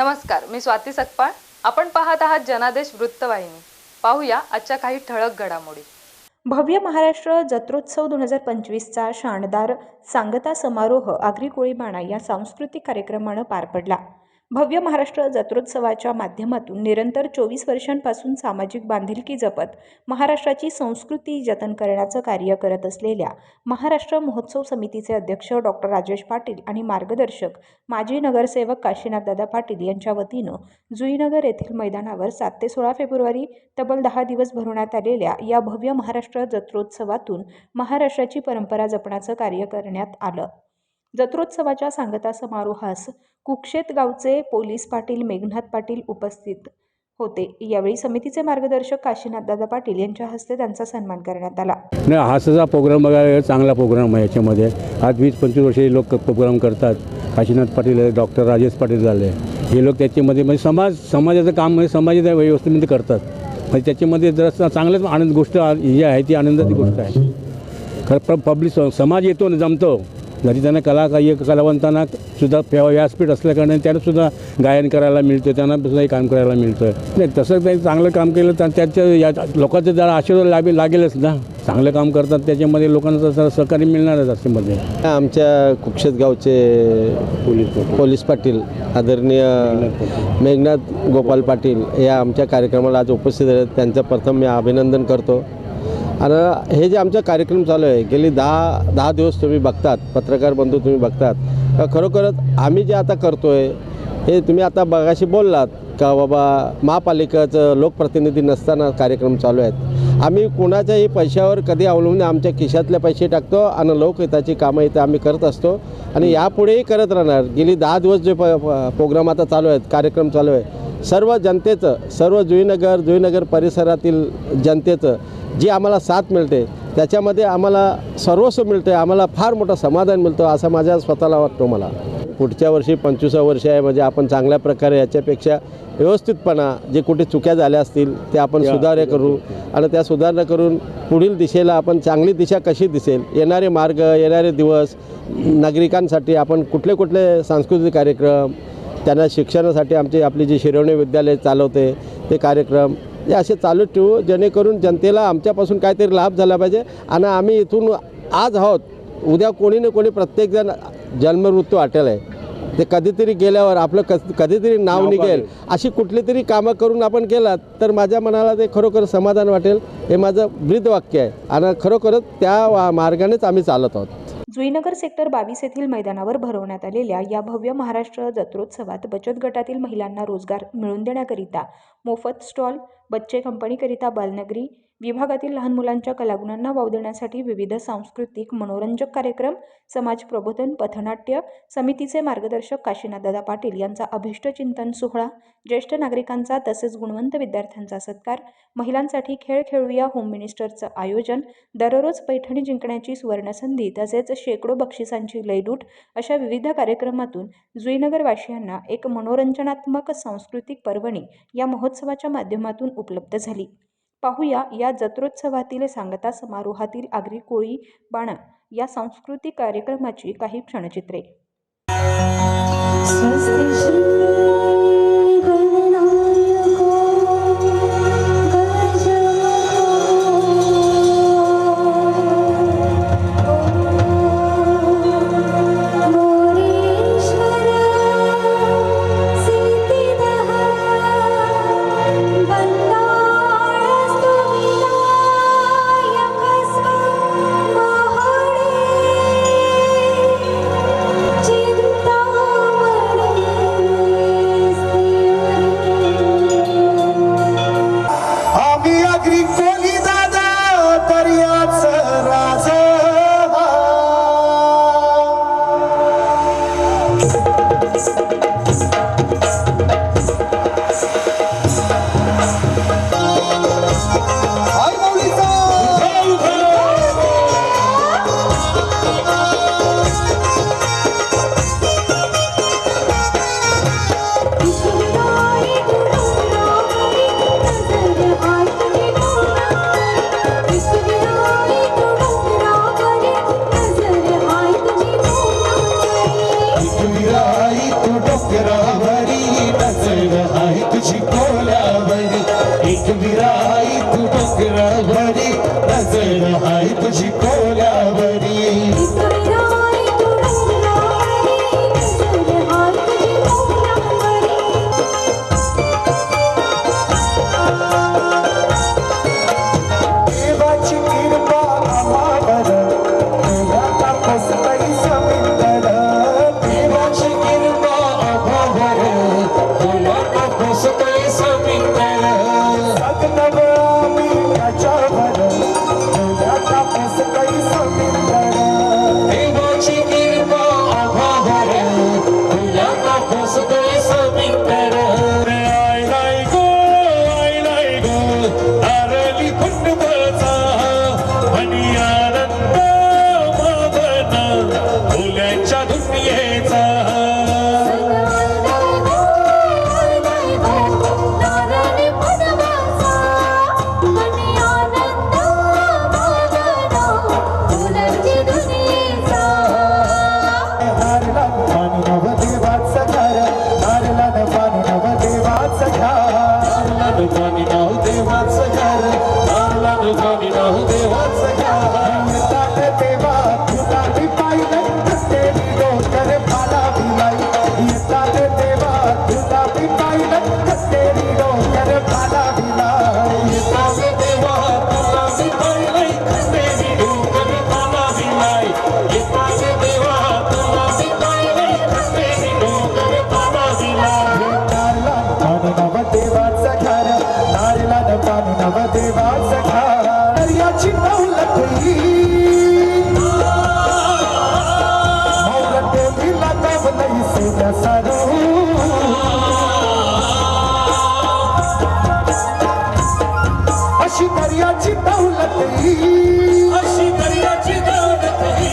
नमस्कार मी स्वाती सकपाळ. आपण पाहत आहात जनादेश वृत्तवाहिनी. पाहूया आजच्या काही ठळक घडामोडी. भव्य महाराष्ट्र जत्रोत्सव दोन हजार पंचवीसचा शानदार सांगता समारोह आगरी कोळीबाणा या सांस्कृतिक कार्यक्रमानं पार पडला. भव्य महाराष्ट्र जत्रोत्सवाच्या माध्यमातून निरंतर चोवीस वर्षांपासून सामाजिक बांधिलकी जपत महाराष्ट्राची संस्कृती जतन करण्याचं कार्य करत असलेल्या महाराष्ट्र महोत्सव समितीचे अध्यक्ष डॉक्टर राजेश पाटील आणि मार्गदर्शक माजी नगरसेवक काशीनाथदादा पाटील यांच्या वतीनं जुईनगर येथील मैदानावर सात ते सोळा फेब्रुवारी तब्बल दहा दिवस भरवण्यात आलेल्या या भव्य महाराष्ट्र जत्रोत्सवातून महाराष्ट्राची परंपरा जपण्याचं कार्य करण्यात आलं. जत्रोत्सवाच्या सांगता समारोहास कुक्षेत गावचे पोलीस पाटील मेघनाथ पाटील उपस्थित होते. यावेळी समितीचे मार्गदर्शक काशीनाथदादा पाटील यांच्या हस्ते त्यांचा सन्मान करण्यात आला. नाही हा सगळा प्रोग्राम बघायला चांगला प्रोग्राम आहे याच्यामध्ये. आज वीस पंचवीस वर्षे लोक प्रोग्राम करतात. काशीनाथ पाटील आहे डॉक्टर राजेश पाटील झाले. हे लोक त्याच्यामध्ये म्हणजे समाज समाजाचं काम म्हणजे समाजाच्या व्यवस्थेमध्ये म्हणजे करतात. म्हणजे त्याच्यामध्ये जर चांगलंच आनंद गोष्ट जी आहे ती आनंदाची गोष्ट आहे. खरं पब्लिक समाज येतो ना जमतो. जरी त्यांना कला काही कलावंतांना सुद्धा फेवा व्यासपीठ असल्याकारणे त्यांना सुद्धा गायन करायला मिळतं त्यांना सुद्धा काम करायला मिळतं. नाही तसं काही चांगलं काम केलं तर त्याच्या या लोकांचं जरा आशीर्वाद लागे लागेलच ना. चांगलं काम करतात त्याच्यामध्ये लोकांना तसं सहकार्य मिळणारच त्याच्यामध्ये आमच्या कुक्षेत गावचे पोलीस पोलीस पाटील आदरणीय मेघनाथ गोपाल पाटील या आमच्या कार्यक्रमाला आज उपस्थित आहेत. त्यांचं प्रथम मी अभिनंदन करतो. आणि हे जे आमचा कार्यक्रम चालू आहे गेली दहा दहा दिवस तुम्ही बघतात पत्रकार बंधू तुम्ही बघतात का खरोखरच आम्ही जे आता करतो आहे हे तुम्ही आता बघाशी बोललात का बाबा महापालिकेचं लोकप्रतिनिधी नसताना कार्यक्रम चालू आहेत. आम्ही कोणाच्याही पैशावर कधी अवलंबून आमच्या खिशातले पैसे टाकतो आणि लोकहिताची कामं इथं आम्ही करत असतो आणि यापुढेही करत राहणार. गेली दहा दिवस जे प प- प्रोग्राम आता चालू आहेत कार्यक्रम चालू आहे सर्व जनतेचं सर्व जुईनगर जुईनगर परिसरातील जनतेचं जी आम्हाला साथ मिळते त्याच्यामध्ये आम्हाला सर्वस्व मिळते आम्हाला फार मोठं समाधान मिळतं असं माझ्या स्वतःला वाटतो मला. पुढच्या वर्षी पंचवीसा वर्ष आहे म्हणजे आपण चांगल्या प्रकारे याच्यापेक्षा व्यवस्थितपणा जे कुठे चुक्या झाल्या असतील ते आपण सुधारे करू आणि त्या सुधारणा करून पुढील दिशेला आपण चांगली दिशा कशी दिसेल येणारे मार्ग येणारे दिवस नागरिकांसाठी आपण कुठले कुठले सांस्कृतिक कार्यक्रम त्यांना शिक्षणासाठी आमची आपली जी शिरवणी विद्यालय चालवते ते कार्यक्रम हे असे चालू ठेवू जेणेकरून जनतेला आमच्यापासून काहीतरी लाभ झाला पाहिजे. आणि आम्ही इथून आज आहोत. उद्या कोणी ना कोणी प्रत्येकजण जन्ममृत्यू वाटेल आहे. ते कधीतरी गेल्यावर आपलं कस कधीतरी नाव निघेल. अशी कुठली तरी कामं करून आपण केलात तर माझ्या मनाला ते खरोखर समाधान वाटेल. हे माझं ब्रीद वाक्य आहे. आणि खरोखरच त्या मार्गानेच आम्ही चालत आहोत. जुईनगर सेक्टर बावीस येथील मैदानावर भरवण्यात आलेल्या या भव्य महाराष्ट्र जत्रोत्सवात बचत गटातील महिलांना रोजगार मिळवून देण्याकरिता मोफत स्टॉल बच्चे कंपनीकरिता बालनगरी विभागातील लहान मुलांच्या कलागुणांना वाव देण्यासाठी विविध सांस्कृतिक मनोरंजक कार्यक्रम समाज प्रबोधन पथनाट्य समितीचे मार्गदर्शक काशीनाथदादा पाटील यांचा अभिष्ट चिंतन सोहळा ज्येष्ठ नागरिकांचा तसेच गुणवंत विद्यार्थ्यांचा सत्कार महिलांसाठी खेळ खेळूया होम मिनिस्टरचं आयोजन दररोज पैठणी जिंकण्याची सुवर्णसंधी तसेच शेकडो बक्षिसांची लयलूट अशा विविध कार्यक्रमातून जुईनगरवासियांना एक मनोरंजनात्मक सांस्कृतिक पर्वणी या महोत्सवाच्या माध्यमातून उपलब्ध झाली. पाहूया या जत्रोत्सवातील सांगता समारोहातील आगरी कोळी बाणा या सांस्कृतिक कार्यक्रमाची काही क्षणचित्रे. Senhor, do lar da nossa doença अशी दर्याची गाव नटली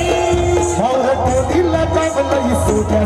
मावळत दिला कावला सुट्या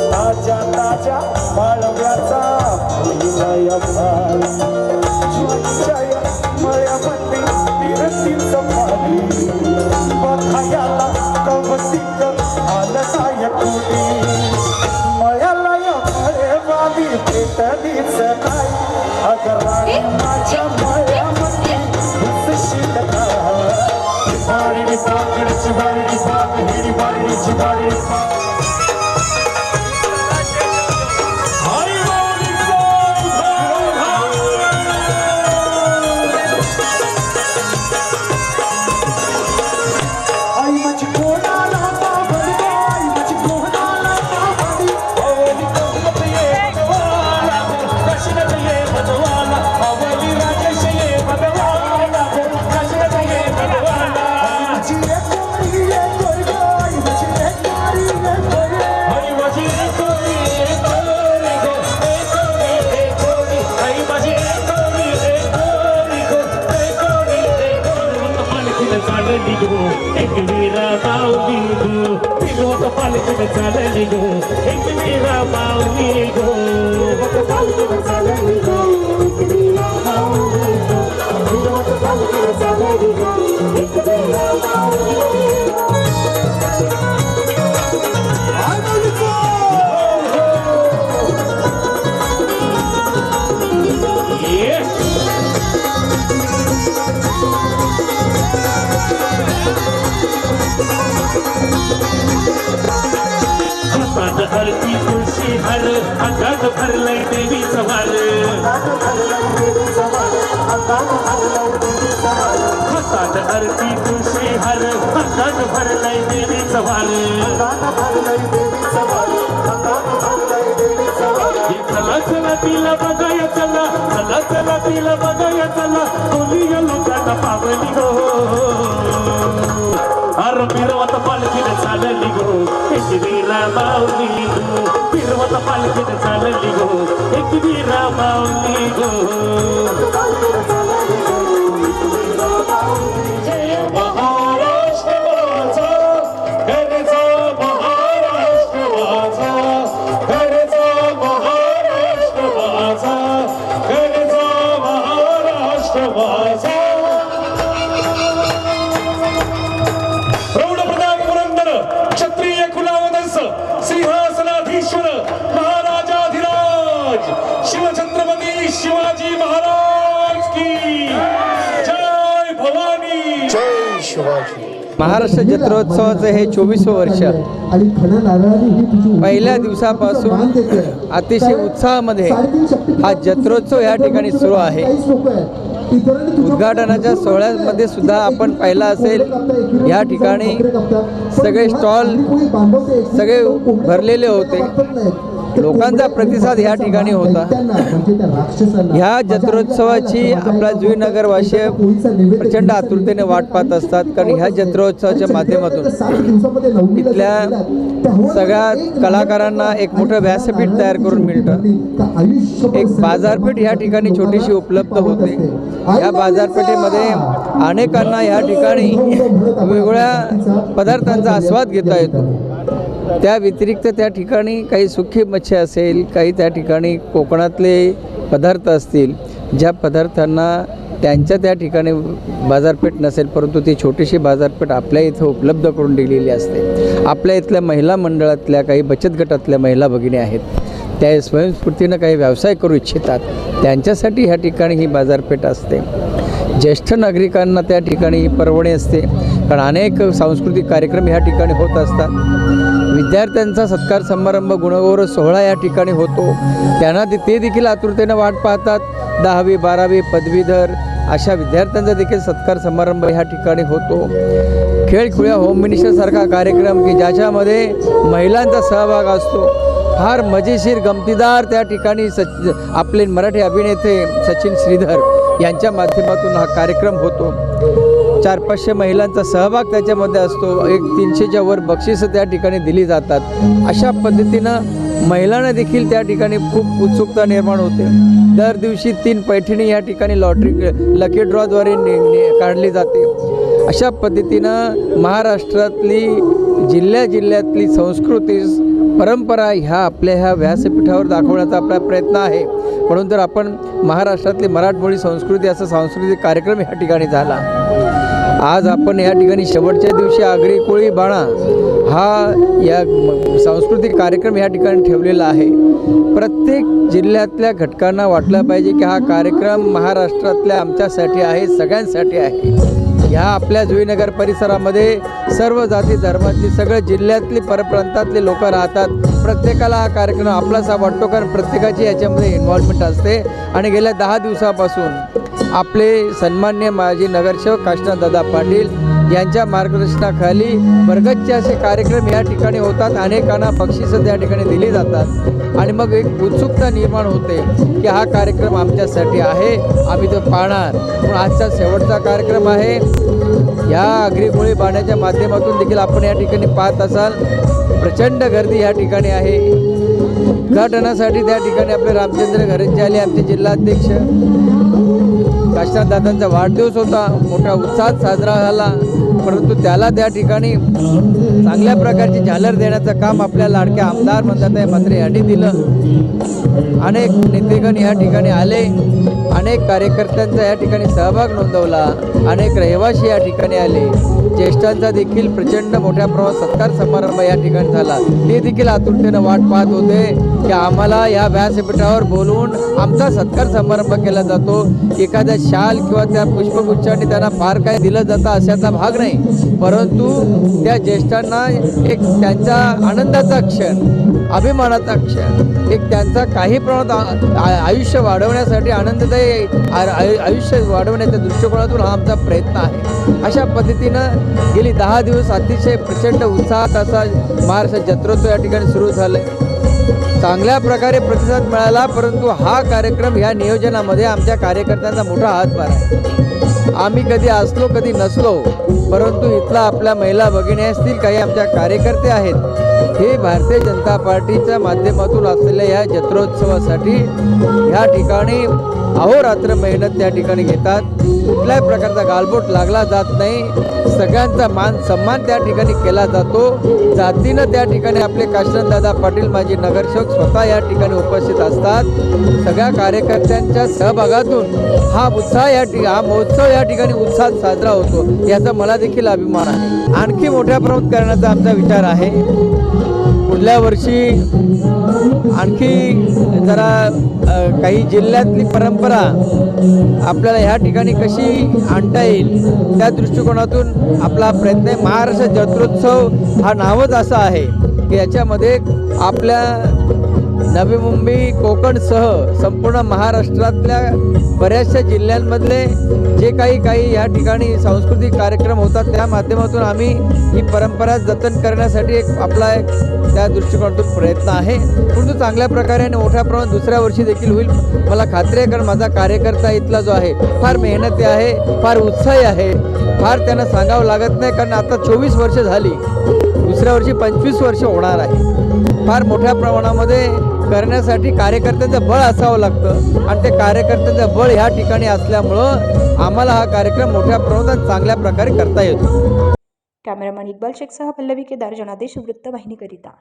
ताज्या ताज्या माळव्याचा फुलया சலனிகோ எங்கள் பாவிகோ चला चला तिला बघाया चला चला चला तिला बघाया चला कोणी या महाराष्ट्र जत्रोत्सवाचं हे चोवीसवं वर्ष. पहिल्या दिवसापासून अतिशय उत्साहामध्ये हा जत्रोत्सव या ठिकाणी सुरू आहे. उद्घाटनाच्या सोहळ्यामध्ये सुद्धा आपण पाहिलं असेल. या ठिकाणी सगळे स्टॉल सगळे भरलेले होते. लोकांचा प्रतिसाद या ठिकाणी होता. ह्या जत्रोत्सवाची आपला जुईनगरवासी प्रचंड आतुरतेने वाट पाहत असतात. कारण ह्या जत्रोत्सवाच्या माध्यमातून इथल्या सगळ्या कलाकारांना एक मोठं व्यासपीठ तयार करून मिळतं. एक बाजारपेठ या ठिकाणी छोटीशी उपलब्ध होते. या बाजारपेठेमध्ये अनेकांना या ठिकाणी वेगवेगळ्या पदार्थांचा आस्वाद घेता येतो. त्या व्यतिरिक्त त्या ठिकाणी काही सुखी मच्छी असेल काही त्या ठिकाणी कोकणातले पदार्थ असतील ज्या पदार्थांना त्यांच्या त्या ठिकाणी बाजारपेठ नसेल परंतु ती छोटीशी बाजारपेठ आपल्या इथं उपलब्ध करून दिलेली असते. आपल्या इथल्या महिला मंडळातल्या काही बचत गटातल्या महिला भगिनी आहेत. त्या स्वयंस्फूर्तीनं काही व्यवसाय करू इच्छितात. त्यांच्यासाठी ह्या ठिकाणी ही बाजारपेठ असते. ज्येष्ठ नागरिकांना त्या ठिकाणी परवणी असते. कारण अनेक सांस्कृतिक कार्यक्रम ह्या ठिकाणी होत असतात. विद्यार्थ्यांचा सत्कार समारंभ गुणगौरव सोहळा या ठिकाणी होतो. त्यांना ते ते देखील आतुरतेनं वाट पाहतात. दहावी बारावी पदवीधर अशा विद्यार्थ्यांचा देखील सत्कार समारंभ ह्या ठिकाणी होतो. खेळ खुळ्या होम मिनिस्टरसारखा कार्यक्रम की ज्याच्यामध्ये महिलांचा सहभाग असतो. फार मजेशीर गमतीदार त्या ठिकाणी सच आपले मराठी अभिनेते सचिन श्रीधर यांच्या माध्यमातून हा कार्यक्रम होतो. चार पाचशे महिलांचा सहभाग त्याच्यामध्ये असतो. एक तीनशेच्या वर बक्षिसं त्या ठिकाणी दिली जातात. अशा पद्धतीनं महिलांना देखील त्या ठिकाणी खूप उत्सुकता निर्माण होते. दर दिवशी तीन पैठणी या ठिकाणी लॉटरी लकी ड्रॉद्वारे काढली जाते. अशा पद्धतीनं महाराष्ट्रातली जिल्ह्या जिल्ह्यातली संस्कृती परंपरा ह्या आपल्या ह्या व्यासपीठावर दाखवण्याचा आपला प्रयत्न आहे. म्हणून तर आपण महाराष्ट्रातली मराठमोळी संस्कृती असा सांस्कृतिक कार्यक्रम ह्या ठिकाणी झाला. आज आपण या ठिकाणी शेवटच्या दिवशी आगरी कोळी बाणा हा या सांस्कृतिक कार्यक्रम या ठिकाणी ठेवलेला आहे. प्रत्येक जिल्ह्यातल्या घटकांना वाटलं पाहिजे की हा कार्यक्रम महाराष्ट्रातल्या आमच्यासाठी आहे सगळ्यांसाठी आहे. ह्या आपल्या जुईनगर परिसरामध्ये सर्व जाती धर्मातली सगळ्या जिल्ह्यातली परप्रांतातले लोक राहतात. प्रत्येकाला हा कार्यक्रम आपलासा वाटतो कारण प्रत्येकाची याच्यामध्ये इन्व्हॉल्वमेंट असते. आणि गेल्या दहा दिवसापासून आपले सन्मान्य माजी नगरसेवक काष्णदादा पाटील यांच्या मार्गदर्शनाखाली वर्गच्चे असे कार्यक्रम या ठिकाणी होतात. अनेकांना बक्षिसं त्या ठिकाणी दिली जातात. आणि मग एक उत्सुकता निर्माण होते की हा कार्यक्रम आमच्यासाठी आहे. आम्ही तो पाहणार. पण आजचा शेवटचा कार्यक्रम आहे. या अग्रिगोळी बाण्याच्या माध्यमातून देखील आपण या ठिकाणी पाहत असाल. प्रचंड गर्दी या ठिकाणी आहे. उद्घाटनासाठी त्या ठिकाणी आपले रामचंद्र घरंचे आले आमचे जिल्हाध्यक्ष काशीनाथदादांचा वाढदिवस होता. मोठ्या उत्साहात साजरा झाला. परंतु त्याला त्या ठिकाणी चांगल्या प्रकारची झालर देण्याचं काम आपल्या लाडक्या आमदार म्हणतात मात्र यांनी दिलं. अनेक नेतेगण या ठिकाणी आले. अनेक कार्यकर्त्यांचा या ठिकाणी सहभाग नोंदवला. अनेक रहिवासी या ठिकाणी आले. ज्येष्ठांचा देखील प्रचंड मोठ्या प्रमाणात सत्कार समारंभ या ठिकाणी झाला. ते देखील आतुरतेनं वाट पाहत होते की आम्हाला या व्यासपीठावर बोलवून आमचा सत्कार समारंभ केला जातो. एखाद्या शाल किंवा त्या पुष्पगुच्छाने त्यांना फार काय दिलं जातं अशाचा भाग नाही. परंतु त्या ज्येष्ठांना एक त्यांचा आनंदाचा क्षण अभिमानाचा क्षण. एक त्यांचा काही प्रमाणात आयुष्य वाढवण्यासाठी आनंददायी आयु- आयुष्य वाढवण्याच्या दृष्टिकोनातून हा आमचा प्रयत्न आहे. अशा पद्धतीनं गेली दहा दिवस अतिशय प्रचंड उत्साहात असा महाराष्ट्र जत्रोत्सव या ठिकाणी सुरू झालं आहे चांगल्या प्रकारे प्रतिसाद मिळाला परंतु हा कार्यक्रम ह्या नियोजनामध्ये आमच्या कार्यकर्त्यांचा मोठा हातभार आहे. आम्ही कधी असलो कधी नसलो परंतु इथला आपल्या महिला भगिनी असतील काही आमच्या कार्यकर्ते आहेत. हे भारतीय जनता पार्टीच्या माध्यमातून असलेल्या या जत्रोत्सवासाठी ह्या ठिकाणी अहोरात्र मेहनत त्या ठिकाणी घेतात. कुठल्याही प्रकारचा गालबोट लागला जात नाही. सगळ्यांचा मान सन्मान त्या ठिकाणी केला जातो. जातीनं त्या ठिकाणी आपले काशीनाथदादा पाटील माजी नगरसेवक स्वतः या ठिकाणी उपस्थित असतात. सगळ्या कार्यकर्त्यांच्या सहभागातून हा उत्साह या ठिकाणी हा महोत्सव या ठिकाणी उत्साहात साजरा होतो. याचं मला देखील अभिमान आहे. आणखी मोठ्या प्रमाणात करण्याचा आमचा विचार आहे. पुढल्या वर्षी आणखी जरा काही जिल्ह्यातली परंपरा आपल्याला ह्या ठिकाणी कशी आणता येईल त्या दृष्टिकोनातून आपला प्रयत्न आहे. महाराष्ट्र जत्रोत्सव हा नावच असा आहे की याच्यामध्ये आपल्या नवी मुंबई कोकणसह संपूर्ण महाराष्ट्रातल्या बऱ्याचशा जिल्ह्यांमधले जे काही काही या ठिकाणी सांस्कृतिक कार्यक्रम होतात त्या माध्यमातून आम्ही ही परंपरा जतन करण्यासाठी एक आपला एक त्या दृष्टिकोनातून प्रयत्न आहे. परंतु चांगल्या प्रकारे आणि मोठ्या प्रमाणात दुसऱ्या वर्षी देखील होईल मला खात्री आहे कारण माझा कार्यकर्ता इथला जो आहे फार मेहनती आहे फार उत्साही आहे. फार त्यांना सांगावं लागत नाही कारण आता चोवीस वर्ष झाली. दुसऱ्या वर्षी पंचवीस वर्ष होणार आहे. फार मोठ्या प्रमाणामध्ये करण्यासाठी कार्यकर्त्यांचं बळ असावं लागतं. आणि ते कार्यकर्त्यांचं बळ ह्या ठिकाणी असल्यामुळं आम्हाला हा कार्यक्रम मोठ्या प्रमाणात चांगल्या प्रकारे करता येतो. कॅमेरामन इक्बाल शेखसह पल्लवी केदार जनादेश वृत्तवाहिनीकरिता